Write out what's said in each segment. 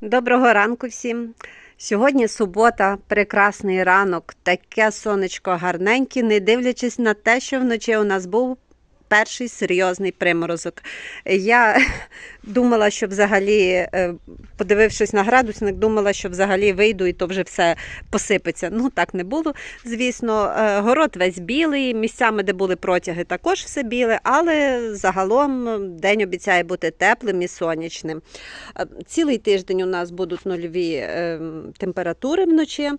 Доброго ранку всім. Сьогодні субота, прекрасний ранок, таке сонечко гарненьке, не дивлячись на те, що вночі у нас був перший серйозний приморозок. Я думала, що взагалі, е, подивившись на градусник, думала, що взагалі вийду і то вже все посипеться. Ну так не було. Звісно, Е, город весь білий, місцями, де були протяги, також все біле, але загалом день обіцяє бути теплим і сонячним. Е, Цілий тиждень у нас будуть нульові е, температури вночі.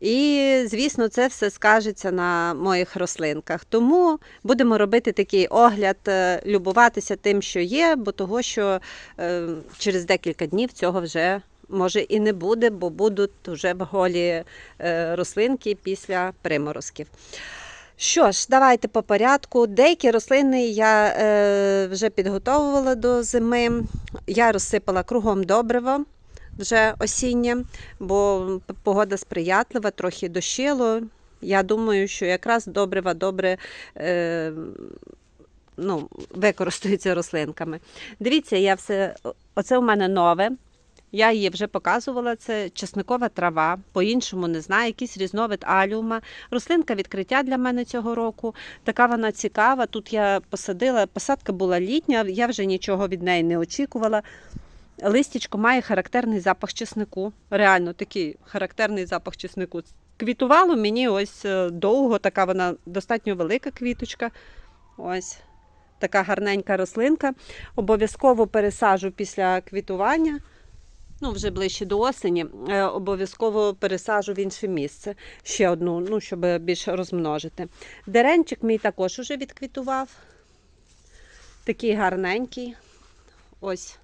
І, звісно, це все скажеться на моїх рослинках. Тому будемо робити такий огляд, е, любуватися тим, що є, бо того, що е, через декілька днів цього вже може і не буде, бо будуть вже голі е, рослинки після приморозків. Що ж, давайте по порядку. Деякі рослини я е, вже підготовувала до зими. Я розсипала кругом добриво вже осіннє, бо погода сприятлива, трохи дощило. Я думаю, що якраз добрива добре е, ну, використаються рослинками. Дивіться, я все, оце у мене нове. Я її вже показувала. Це чесникова трава, по-іншому не знаю, якийсь різновид аліума. Рослинка відкриття для мене цього року. Така вона цікава. Тут я посадила, посадка була літня, я вже нічого від неї не очікувала. Листячко має характерний запах чеснику. Реально такий характерний запах чеснику. Квітувало мені ось е, довго, така вона достатньо велика квіточка. Ось така гарненька рослинка. Обов'язково пересаджу після квітування. Ну, вже ближче до осені, е, обов'язково пересаджу в інше місце. Ще одну, ну, щоб більше розмножити. Деренчик мій також уже відквітував. Такий гарненький. Ось.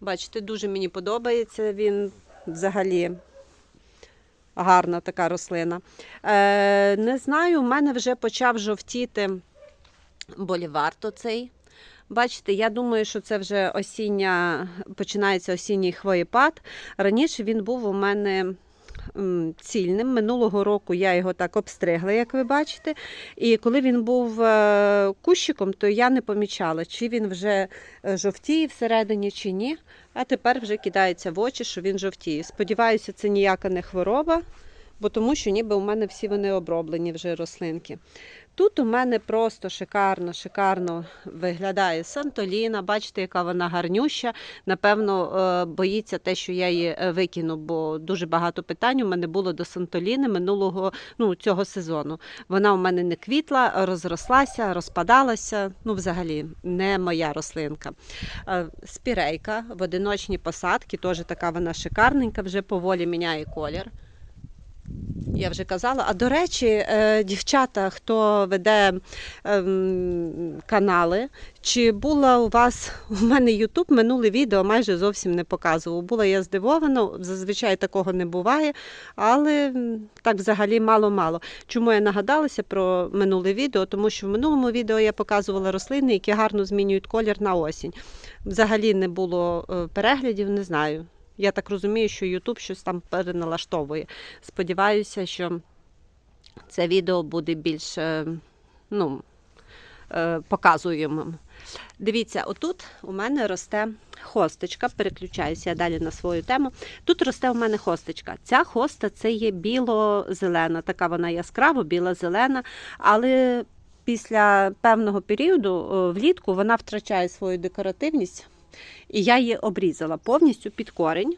Бачите, дуже мені подобається він взагалі. Гарна така рослина. Е, не знаю, у мене вже почав жовтіти боліварто цей. Бачите, я думаю, що це вже осіння, починається осінній хвоєпад. Раніше він був у мене цільним. Минулого року я його так обстригла, як ви бачите. І коли він був е, кущиком, то я не помічала, чи він вже е, жовтіє всередині, чи ні. А тепер вже кидається в очі, що він жовтіє. Сподіваюся, це ніяка не хвороба, бо тому що ніби у мене всі вони оброблені вже рослинки. Тут у мене просто шикарно, шикарно виглядає Сантоліна. Бачите, яка вона гарнюща. Напевно, е, боїться те, що я її е, викину, бо дуже багато питань у мене було до Сантоліни минулого ну, цього сезону. Вона у мене не квітла, розрослася, розпадалася. Ну, взагалі, не моя рослинка. Е, Спірейка в одиночній посадці, теж така вона шикарненька, вже поволі міняє колір. Я вже казала. А до речі, е, дівчата, хто веде ем, канали, чи була у вас у мене Ютуб минуле відео майже зовсім не показував. Була я здивована, зазвичай такого не буває, але так взагалі мало-мало. Чому я нагадалася про минуле відео? Тому що в минулому відео я показувала рослини, які гарно змінюють колір на осінь. Взагалі не було е, переглядів, не знаю. Я так розумію, що YouTube щось там переналаштовує. Сподіваюся, що це відео буде більш е, ну, е, показуємим. Дивіться, отут у мене росте хосточка. Переключаюся я далі на свою тему. Тут росте у мене хосточка. Ця хоста це є біло-зелена, така вона яскраво, біла-зелена, але після певного періоду влітку вона втрачає свою декоративність. І я її обрізала повністю під корінь.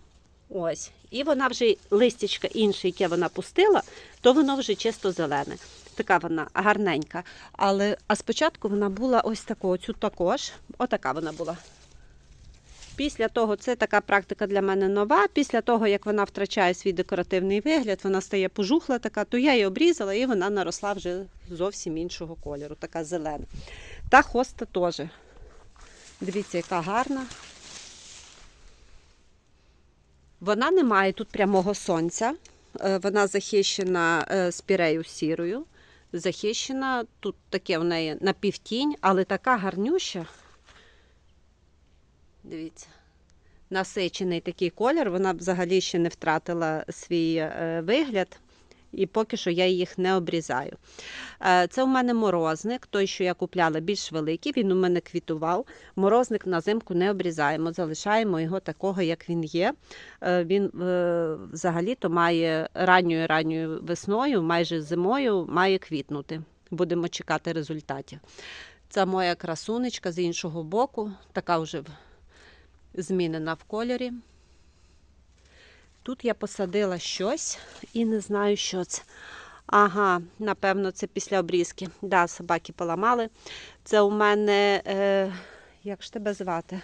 Ось. І вона вже листячка інше, яке вона пустила, то воно вже чисто зелене. Така вона гарненька. Але а спочатку вона була ось такого, цю також. Отака вона була. Після того, це така практика для мене нова. Після того, як вона втрачає свій декоративний вигляд, вона стає пожухла така, то я її обрізала і вона наросла вже зовсім іншого кольору, така зелена. Та хоста теж. Дивіться, яка гарна. Вона не має тут прямого сонця. Е, Вона захищена е, спірею сірою. Захищена, тут таке в неї напівтінь, але така гарнюща. Дивіться, насичений такий колір. Вона взагалі ще не втратила свій е, вигляд. І поки що я їх не обрізаю. Е, Це у мене морозник, той, що я купляла, більш великий, він у мене квітував. Морозник на зимку не обрізаємо, залишаємо його такого, як він є. Е, Він е, взагалі-то має ранньою ранньою весною, майже зимою, має квітнути. Будемо чекати результатів. Це моя красунечка з іншого боку, така вже змінена в кольорі. Тут я посадила щось і не знаю, що це. Ага, напевно, це після обрізки. Да, собаки поламали. Це у мене, е, як ж тебе звати?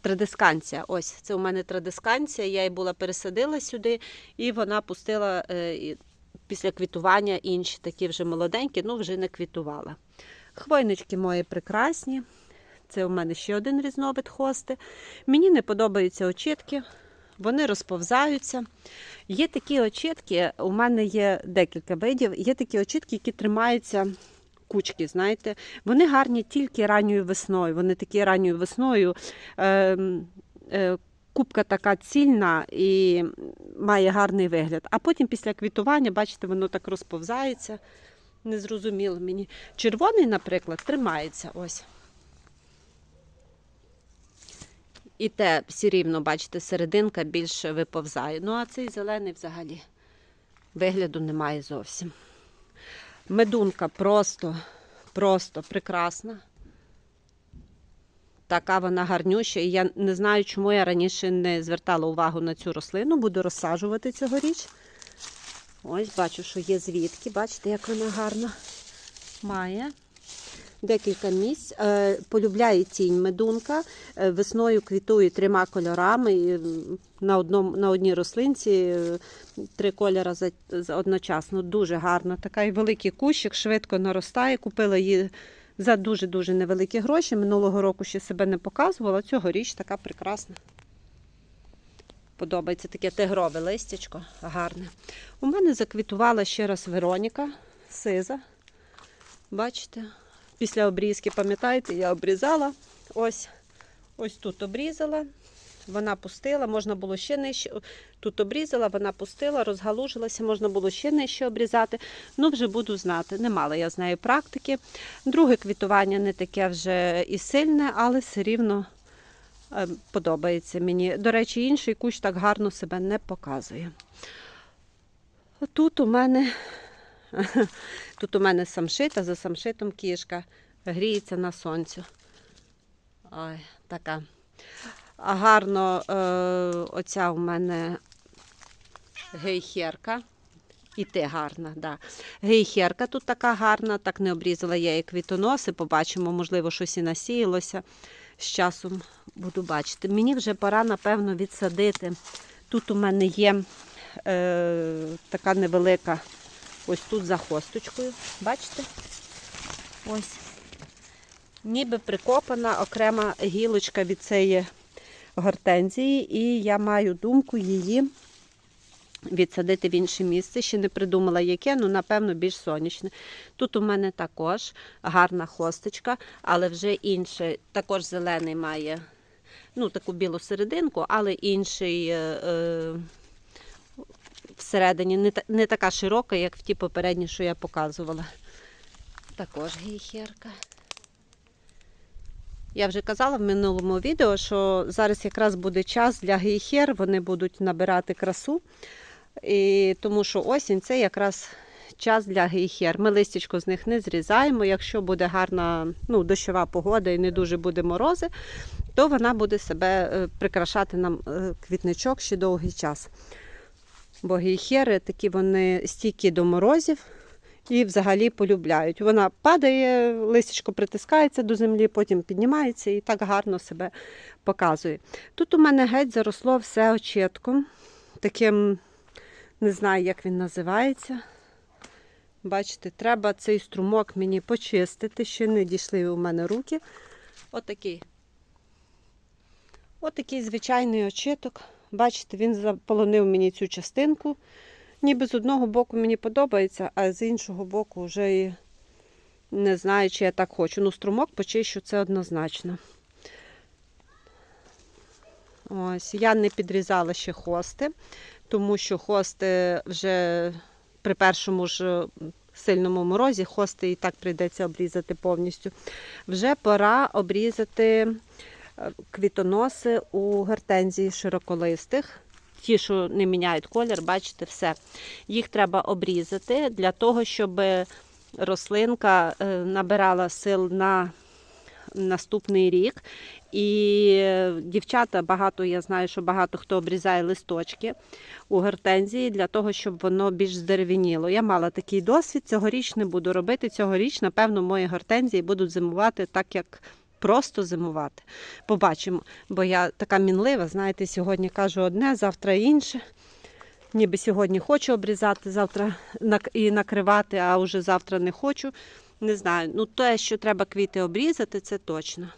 Традисканція. Ось, це у мене традисканція. Я її була пересадила сюди, і вона пустила е, після квітування інші такі вже молоденькі, ну вже не квітувала. Хвойнички мої прекрасні. Це у мене ще один різновид хости. Мені не подобаються очітки, вони розповзаються. Є такі очітки, у мене є декілька видів, є такі очітки, які тримаються кучки, знаєте. Вони гарні тільки ранньою весною. Вони такі ранньою весною. Е, е, Кубка така цільна і має гарний вигляд. А потім після квітування, бачите, воно так розповзається. Незрозуміло мені. Червоний, наприклад, тримається ось. І те всі рівно, бачите, серединка більше виповзає. Ну, а цей зелений взагалі вигляду немає зовсім. Медунка просто, просто прекрасна. Така вона гарнюща. І я не знаю, чому я раніше не звертала увагу на цю рослину. Буду розсаджувати цьогоріч. Ось бачу, що є звідки. Бачите, як вона гарно має. Декілька місць. Е, Полюбляє тінь медунка. Е, Весною квітує трьома кольорами. На, одному, на одній рослинці е, три кольори за, за одночасно. Дуже гарно. Такий великий кущик, швидко наростає. Купила її за дуже-дуже невеликі гроші. Минулого року ще себе не показувала. Цьогоріч така прекрасна. Подобається таке тигрове листячко, гарне. У мене заквітувала ще раз Вероніка, сиза. Бачите? Після обрізки, пам'ятаєте, я обрізала. Ось, ось тут обрізала. Вона пустила, можна було ще нижче. Тут обрізала, вона пустила, розгалужилася, можна було ще нижче обрізати. Ну, вже буду знати. Не мала я з нею практики. Друге квітування не таке вже і сильне, але все рівно е, подобається мені. До речі, інший кущ так гарно себе не показує. Тут у мене Тут у мене самшит, а за самшитом кішка гріється на сонцю. Ой, така. А гарно е, оця у мене гейхерка. І ти гарна, да. Гейхерка тут така гарна, так не обрізала я її квітоноси. Побачимо, можливо, щось і насіялося. З часом буду бачити. Мені вже пора, напевно, відсадити. Тут у мене є е, така невелика, ось тут за хосточкою. Бачите? Ось. Ніби прикопана окрема гілочка від цієї гортензії, і я маю думку її відсадити в інше місце. Ще не придумала яке, ну напевно більш сонячне. Тут у мене також гарна хосточка, але вже інше, також зелений має ну, таку білу серединку, але інший. Е, е, Всередині не, та- не така широка, як в ті попередні, що я показувала. Також гейхерка. Я вже казала в минулому відео, що зараз якраз буде час для гейхер, вони будуть набирати красу. І тому що осінь це якраз час для гейхер. Ми листячко з них не зрізаємо. Якщо буде гарна ну, дощова погода і не дуже буде морози, то вона буде себе е, прикрашати нам е, квітничок ще довгий час. Бо гейхери такі вони стійкі до морозів і взагалі полюбляють. Вона падає, листячко притискається до землі, потім піднімається і так гарно себе показує. Тут у мене геть заросло все очітком, таким, не знаю, як він називається. Бачите, треба цей струмок мені почистити, ще не дійшли у мене руки. Отакий. Отакий звичайний очиток. Бачите, він заполонив мені цю частинку. Ніби з одного боку мені подобається, а з іншого боку вже і не знаю, чи я так хочу. Ну, струмок почищу це однозначно. Ось, я не підрізала ще хости, тому що хости вже при першому ж е, сильному морозі хости і так прийдеться обрізати повністю. Вже пора обрізати квітоноси у гортензії широколистих. Ті, що не міняють колір, бачите, все. Їх треба обрізати для того, щоб рослинка е, набирала сил на наступний рік. І е, дівчата багато, я знаю, що багато хто обрізає листочки у гортензії для того, щоб воно більш здерев'яніло. Я мала такий досвід, цьогоріч не буду робити. Цьогоріч, напевно, мої гортензії будуть зимувати так, як просто зимувати. Побачимо, бо я така мінлива, знаєте, сьогодні кажу одне, завтра інше. Ніби сьогодні хочу обрізати, завтра і накривати, а вже завтра не хочу. Не знаю. Ну, те, що треба квіти обрізати, це точно.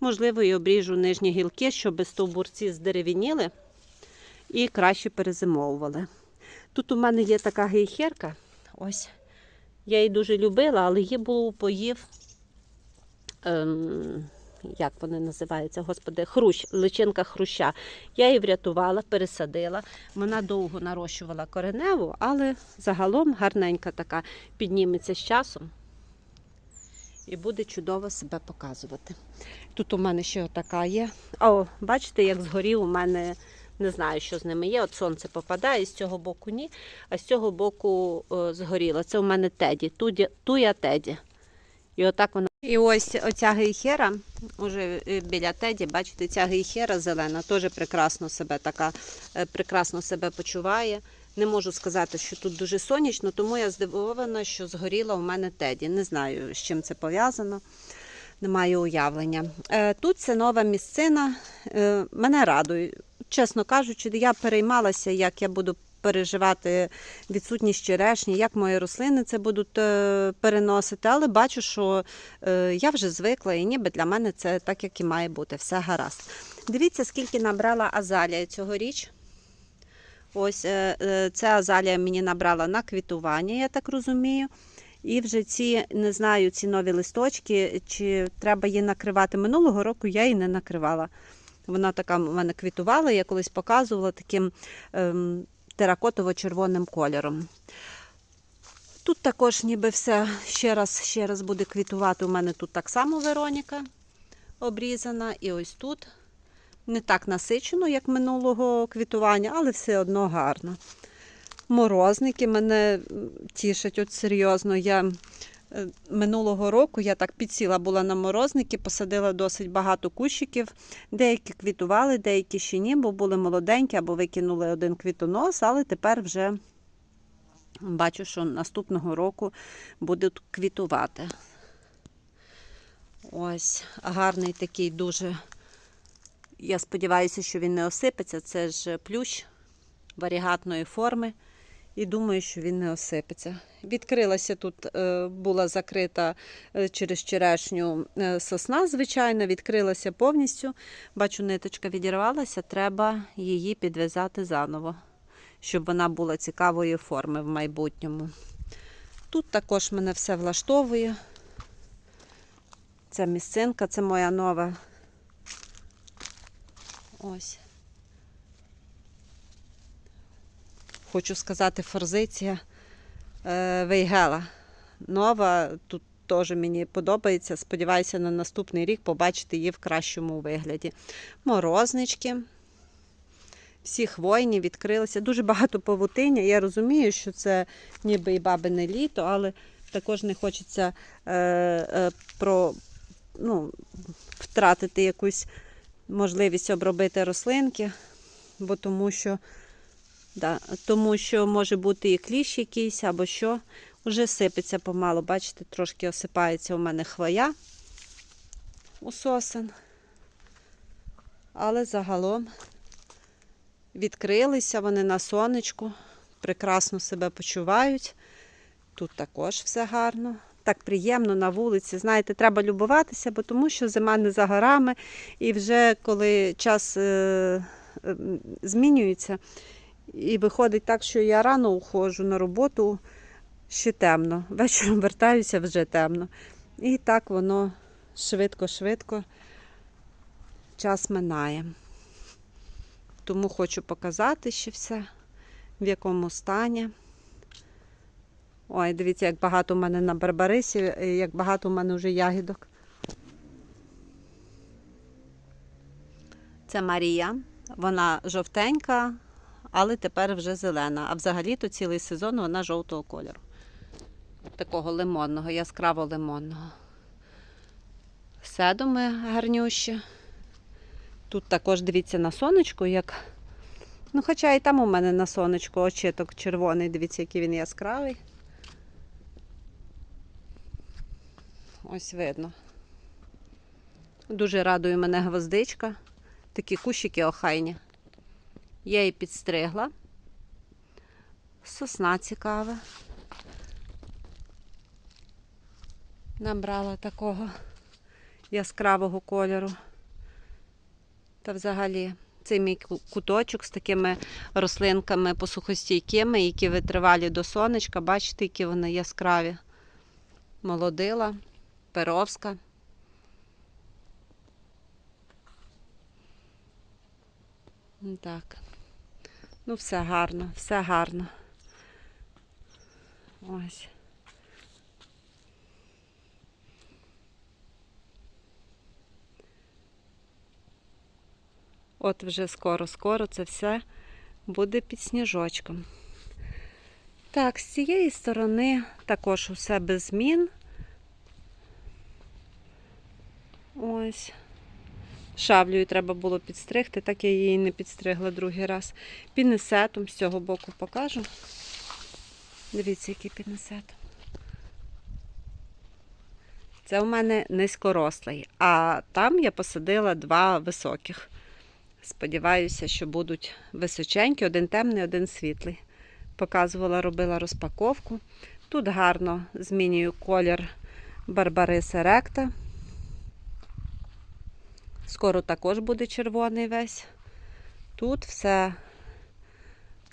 Можливо, і обріжу нижні гілки, щоб стовбурці здеревініли і краще перезимовували. Тут у мене є така гейхерка. Ось. Я її дуже любила, але її у поїв. Ем, як вони називаються, господи, хрущ, личинка хруща. Я її врятувала, пересадила. Вона довго нарощувала кореневу, але загалом гарненька така підніметься з часом і буде чудово себе показувати. Тут у мене ще така є. О, бачите, як згорів у мене. Не знаю, що з ними є. От сонце попадає, з цього боку ні, а з цього боку о, згоріло. Це у мене теді, туя, туя теді. І отак вона. І ось оця гейхера, уже е, біля теді, бачите, ця гейхера зелена теж прекрасно себе така, е, прекрасно себе почуває. Не можу сказати, що тут дуже сонячно, тому я здивована, що згоріла у мене теді. Не знаю, з чим це пов'язано. Не маю уявлення. Е, Тут це нова місцина. Мене радує. Чесно кажучи, я переймалася, як я буду переживати відсутність черешні, як мої рослини це будуть е, переносити, але бачу, що е, я вже звикла, і ніби для мене це так, як і має бути, все гаразд. Дивіться, скільки набрала азалія цьогоріч. Ось е, ця азалія мені набрала на квітування, я так розумію. І вже ці, не знаю, ці нові листочки, чи треба її накривати. Минулого року я її не накривала. Вона така в мене квітувала, я колись показувала таким ем, теракотово-червоним кольором. Тут також ніби все ще раз, ще раз буде квітувати. У мене тут так само Вероніка обрізана. І ось тут не так насичено, як минулого квітування, але все одно гарно. Морозники мене тішать, от серйозно. Я минулого року я так підсіла була на морозники, посадила досить багато кущиків. Деякі квітували, деякі ще ні, бо були молоденькі або викинули один квітонос, але тепер вже бачу, що наступного року будуть квітувати. Ось гарний такий дуже. Я сподіваюся, що він не осипеться. Це ж плющ варігатної форми. І думаю, що він не осипеться. Відкрилася тут, е, була закрита е, через черешню е, сосна, звичайно, відкрилася повністю. Бачу, ниточка відірвалася, треба її підв'язати заново, щоб вона була цікавої форми в майбутньому. Тут також мене все влаштовує. Це місцинка, це моя нова. Ось. Хочу сказати, форзиція е, Вейгела. Нова, тут теж мені подобається. Сподіваюся, на наступний рік побачити її в кращому вигляді. Морознички. Всі хвойні відкрилися. Дуже багато павутиння. Я розумію, що це ніби і бабине літо, але також не хочеться е, е, про, ну, втратити якусь можливість обробити рослинки, бо тому що Да, тому що може бути і кліщ якийсь або що. Уже сипеться помало, бачите, трошки осипається у мене хвоя у сосен. Але загалом відкрилися вони на сонечку, прекрасно себе почувають. Тут також все гарно. Так приємно на вулиці. Знаєте, треба любуватися, бо тому що зима не за горами. І вже коли час е, е, змінюється, і виходить так, що я рано уходжу на роботу, ще темно. Вечором вертаюся вже темно. І так воно швидко-швидко час минає. Тому хочу показати ще все, в якому стані. Ой, дивіться, як багато у мене на барбарисі, як багато у мене вже ягідок. Це Марія. Вона жовтенька, але тепер вже зелена. А взагалі-то цілий сезон вона жовтого кольору. Такого лимонного, яскраво лимонного. Седуми гарнющі. Тут також дивіться на сонечку, як. Ну, хоча і там у мене на сонечку очиток червоний, дивіться, який він яскравий. Ось видно. Дуже радує мене гвоздичка. Такі кущики охайні. Я її підстригла. Сосна цікава. Набрала такого яскравого кольору. Та взагалі цей мій куточок з такими рослинками посухостійкими, які витривалі до сонечка. Бачите, які вони яскраві. Молодила, перовська. Так. Ну, все гарно, все гарно. Ось. От вже скоро-скоро це все буде під сніжочком. Так, з цієї сторони також усе без змін. Ось. Шаблею треба було підстригти, так я її не підстригла другий раз. Пінесетом з цього боку покажу. Дивіться, який пінесет. Це у мене низькорослий, а там я посадила два високих. Сподіваюся, що будуть височенькі, один темний, один світлий. Показувала, робила розпаковку. Тут гарно змінюю колір Барбариса Ректа. Скоро також буде червоний весь. Тут все.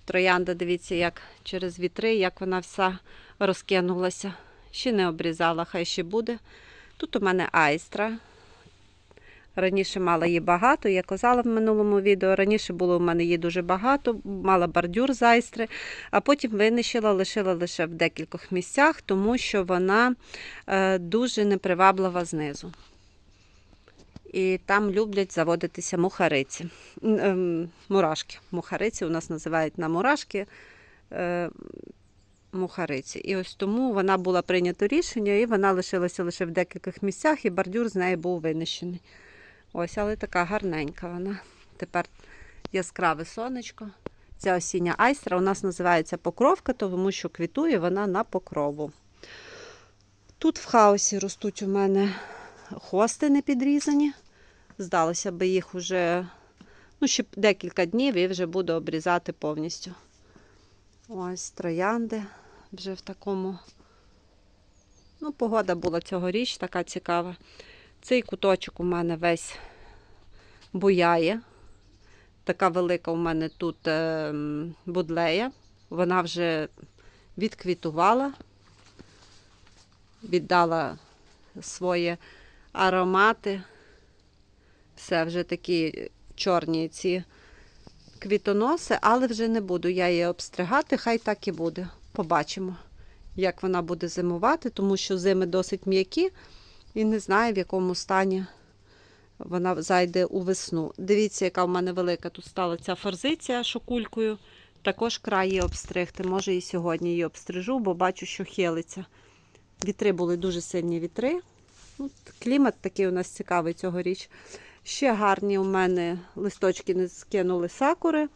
Троянда, дивіться, як через вітри, як вона вся розкинулася. Ще не обрізала, хай ще буде. Тут у мене айстра. Раніше мала її багато, я казала в минулому відео. Раніше було у мене її дуже багато, мала бордюр з айстри, а потім винищила, лишила лише в декількох місцях, тому що вона е, дуже неприваблива знизу. І там люблять заводитися мухариці. Ем, Мурашки. Мухариці у нас називають на мурашки е, мухариці. І ось тому вона була прийнято рішення, і вона лишилася лише в декількох місцях, і бордюр з неї був винищений. Ось, але така гарненька вона. Тепер яскраве сонечко. Ця осіння айстра у нас називається покровка, тому що квітує вона на покрову. Тут в хаосі ростуть у мене хости не підрізані. Здалося би їх вже ну, ще декілька днів і вже буду обрізати повністю. Ось троянди вже в такому. Ну, погода була цьогоріч така цікава. Цей куточок у мене весь буяє. Така велика у мене тут е, будлея. Вона вже відквітувала, віддала свої аромати. Все, вже такі чорні ці квітоноси, але вже не буду я її обстригати, хай так і буде. Побачимо, як вона буде зимувати, тому що зими досить м'які і не знаю, в якому стані вона зайде у весну. Дивіться, яка в мене велика тут стала ця форзиція шокулькою. Також край її обстригти. Може і сьогодні її обстрижу, бо бачу, що хилиться. Вітри були дуже сильні вітри. Ну, клімат такий у нас цікавий цьогоріч. Ще гарні у мене листочки не скинули сакури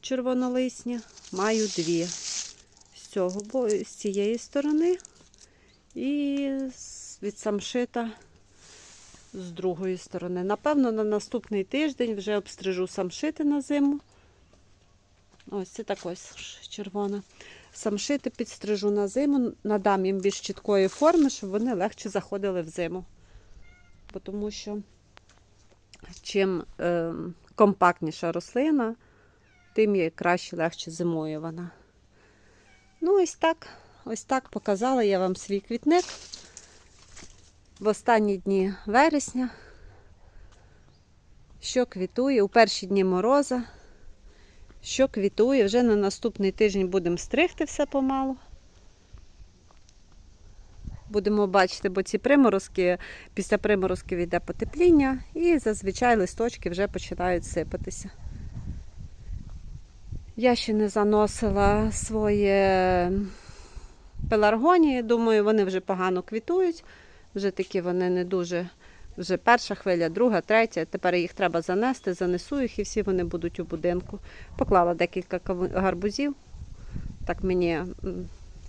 червонолисні. Маю дві з цього з цієї сторони і від самшита з другої сторони. Напевно, на наступний тиждень вже обстрижу самшити на зиму. Ось це так ось червона. Самшити підстрижу на зиму, надам їм більш чіткої форми, щоб вони легше заходили в зиму. Бо тому що чим е, компактніша рослина, тим їй краще легше зимує вона. Ну, ось так, ось так показала я вам свій квітник в останні дні вересня, що квітує у перші дні мороза, що квітує. Вже на наступний тиждень будемо стригти все помалу. будемо бачити, бо ці приморозки, після приморозків йде потепління, і зазвичай листочки вже починають сипатися. Я ще не заносила своє пеларгонії. Думаю, вони вже погано квітують. Вже такі вони не дуже. Вже перша хвиля, друга, третя. Тепер їх треба занести, занесу їх і всі вони будуть у будинку. Поклала декілька гарбузів. Так мені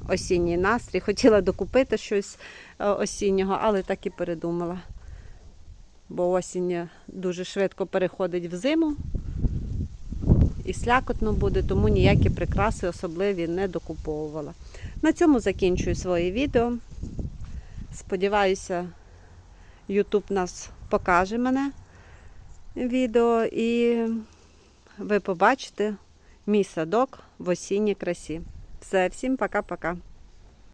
осінній настрій. Хотіла докупити щось е, осіннього, але так і передумала. Бо осінь дуже швидко переходить в зиму і слякотно буде, тому ніякі прикраси особливі не докуповувала. На цьому закінчую своє відео. Сподіваюся, YouTube нас покаже мене відео, і ви побачите мій садок в осінній красі. Все, всім пока-пока.